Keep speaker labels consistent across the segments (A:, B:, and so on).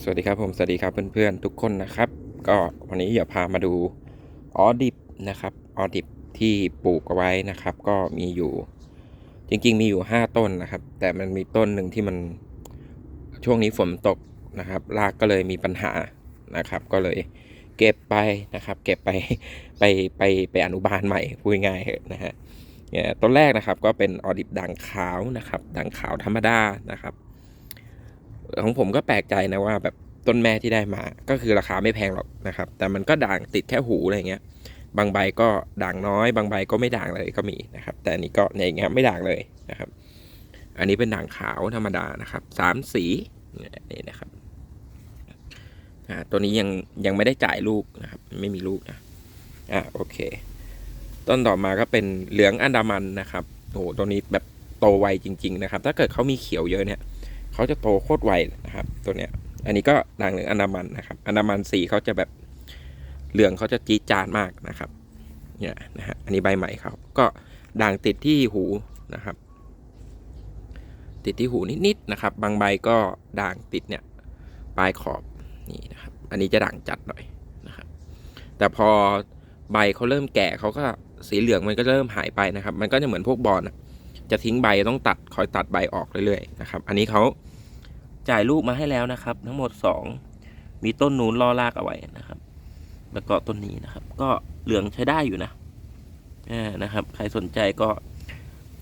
A: สวัสดีครับผมสวัสดีครับเพื่อนๆทุกคนนะครับ ก็วันนี้อย่าพามาดูออดิบนะครับออดิบที่ปลูกเอาไว้นะครับ ก็มีอยู่จริงๆมีอยู่ 5 ต้นนะครับ แต่มันมีต้นหนึ่งที่มันช่วงนี้ฝนตกนะครับรากก็เลยมีปัญหานะครับ ก็เลยเก็บไปนะครับ เก็บไปไปไปไปอนุบาลใหม่พูดง่ายๆนะฮะต้นแรกนะครับก็เป็นออดิบด่างขาวนะครับด่างขาวธรรมดานะครับ ของผมก็แปลกใจนะว่าแบบต้นแม่ที่ได้มา ก็คือราคาไม่แพงหรอกนะครับ แต่มันก็ด่างติดแค่หูอะไรเงี้ย บางใบก็ด่างน้อย บางใบก็ไม่ด่างเลยก็มีนะครับ แต่อันนี้ก็เนี่ยอย่างเงี้ยไม่ด่างเลยนะครับ อันนี้เป็นด่างขาวธรรมดานะครับสามสีนี่นี่นะครับอ่าตัวนี้ยังยังไม่ได้จ่ายลูกนะครับ ไม่มีลูกนะอ่าโอเค ต้นต่อมาก็เป็นเหลืองอันดามันนะครับโอ้โหตัวนี้แบบโตไวจริง ๆ นะครับ ถ้าเกิดเขามีเขียวเยอะเนี่ย เขาจะโตโคตรไวนะครับ ตัวเนี้ย อันนี้ก็ด่างเหลืองอันดามันนะครับ อันดามันสีเขาจะแบบเหลืองเขาจะจี๊ดจานมากนะครับ เนี่ยนะฮะ อันนี้ใบใหม่เขาก็ด่างติดที่หูนะครับ ติดที่หูนิดๆนะครับ บางใบก็ด่างติดเนี่ยปลายขอบนี่นะครับ อันนี้จะด่างจัดหน่อยนะครับ แต่พอใบเขาเริ่มแก่เขาก็สีเหลืองมันก็เริ่มหายไปนะครับ มันก็จะเหมือนพวกบอลอะ จะทิ้งใบต้องตัดคอยตัดใบออกเรื่อยๆนะครับอันนี้เขาจ่ายลูกมาให้แล้วนะครับ ทั้งหมด 2 มีต้นนูนล่อลากเอาไว้นะครับ แล้วก็ต้นนี้นะครับ ก็เหลืองใช้ได้อยู่นะอ่านะครับ ใครสนใจก็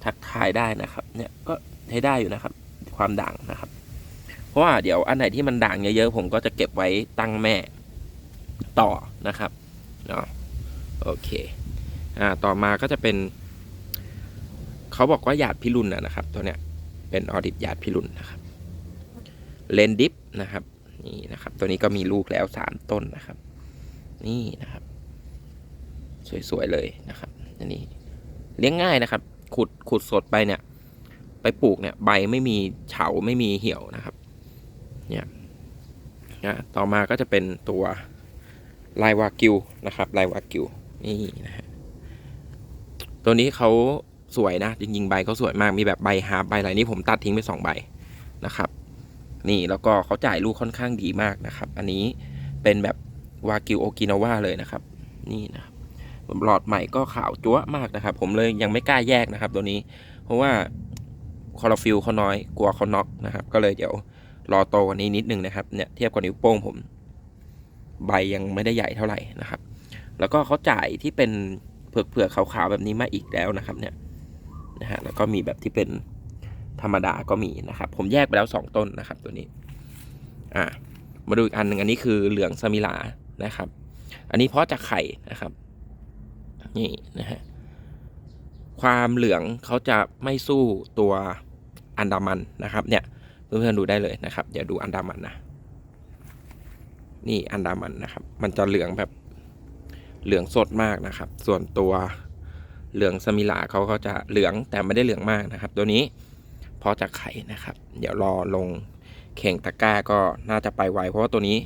A: ทักทายได้นะครับ เนี่ยก็ใช้ได้อยู่นะครับ ความด่างนะครับ เพราะว่าเดี๋ยวอันไหนที่มันด่างเยอะๆผมก็จะเก็บไว้ตั้งแม่ต่อนะครับเนาะโอเคอ่าต่อมาก็จะเป็น เขาบอกว่าหยาดพิรุณนะนะครับ ตัวเนี้ยเป็นออดิบหยาดพิรุณนะครับเลนดิฟนะครับนี่นะครับ ตัวนี้ก็มีลูกแล้วสามต้นนะครับ นี่นะครับ สวยๆเลยนะครับอันนี้เลี้ยงง่ายนะครับ ขุดขุดสดไปเนี่ย ไปปลูกเนี่ย ใบไม่มีเฉาไม่มีเหี่ยวนะครับ เนี่ยนะต่อมาก็จะเป็นตัวลายวากิวนะครับลายวากิวนี่นะฮะตัวนี้เขา สวยนะจริงๆใบเขาสวยมากมีแบบใบฮาร์ปใบอะไรนี่ผมตัดทิ้งไปสองใบนะครับ นี่แล้วก็เขาจ่ายลูกค่อนข้างดีมากนะครับ อันนี้เป็นแบบวากิวโอกินาวาเลยนะครับ นี่นะครับหลอดใหม่ก็ขาวจั๊วมากนะครับ ผมเลยยังไม่กล้าแยกนะครับ ตัวนี้ เพราะว่าคอร์ฟิลเขาน้อยกลัวเขาน็อกนะครับ ก็เลยเดี๋ยวรอโตกว่านี้นิดนึงนะครับเนี่ยเทียบกับนิ้วโป้งผม ใบยังไม่ได้ใหญ่เท่าไหร่นะครับ แล้วก็เขาจ่ายที่เป็นเผือกๆขาวๆแบบนี้มาอีกแล้วนะครับเนี่ย นะฮะแล้วก็มีแบบที่เป็นธรรมดาก็มีนะครับ ผมแยกไปแล้วสองต้นนะครับตัวนี้อ่ามาดูอีกอันหนึ่งอันนี้คือเหลืองสมิลานะครับ อันนี้เพราะจากไข่นะครับนี่นะฮะความเหลืองเขาจะไม่สู้ตัวอันดามันนะครับ เนี่ยเพื่อนๆดูได้เลยนะครับ เดี๋ยวดูอันดามันนะนี่อันดามันนะครับ มันจะเหลืองแบบเหลืองสดมากนะครับ ส่วนตัว เหลืองสมิลาเขาก็จะเหลืองแต่ไม่ได้เหลืองมากนะครับ ตัวนี้เพราะจากไข่นะครับ เดี๋ยวรอลงเข่งตะกร้าก็น่าจะไปไวเพราะว่าตัวนี้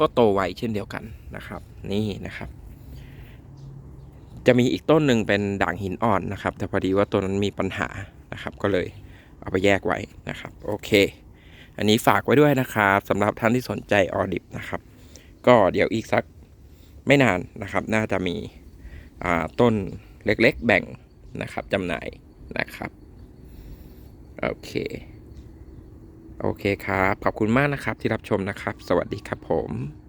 A: ก็โตไวเช่นเดียวกันนะครับ นี่นะครับ จะมีอีกต้นหนึ่งเป็นด่างหินอ่อนนะครับ แต่พอดีว่าตัวนั้นมีปัญหานะครับ ก็เลยเอาไปแยกไว้นะครับ โอเค อันนี้ฝากไว้ด้วยนะครับสำหรับท่านที่สนใจออดิบนะครับ ก็เดี๋ยวอีกสักไม่นานนะครับ น่าจะมีต้น เล็กๆ แบ่งนะครับจำหน่ายนะครับ โอเค โอเคครับ ขอบคุณมากนะครับที่รับชมนะครับ สวัสดีครับผม